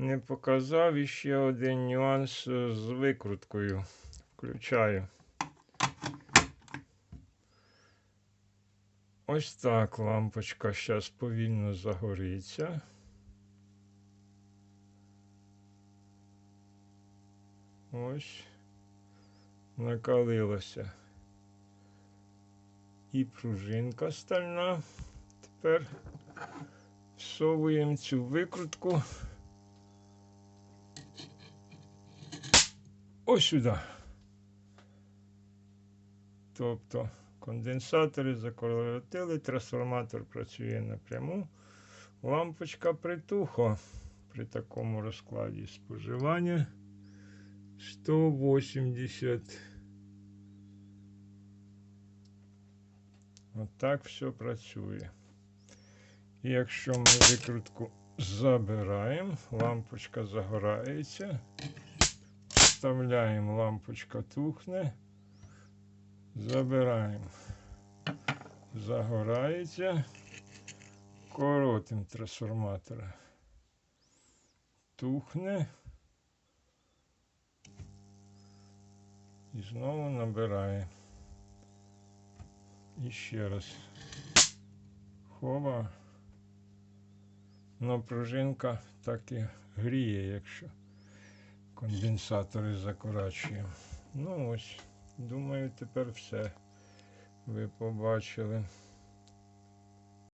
не показав і ще один нюанс е, з викруткою. Включаю. Ось так лампочка зараз повільно загориться. Ось накалилося. І пружинка стальна. Тепер всовуємо цю викрутку. Ось сюди. Тобто конденсатори закоротили, трансформатор працює напряму. Лампочка притухла при такому розкладі споживання 180. Отак все працює. І якщо ми викрутку забираємо, лампочка загорається, вставляємо, лампочка тухне, забираємо, загорається, коротим трансформатора. Тухне. І знову набирає. І ще раз. Хова. Но пружинка так і гріє, якщо конденсатори закорачуємо. Ну ось, думаю, тепер все ви побачили.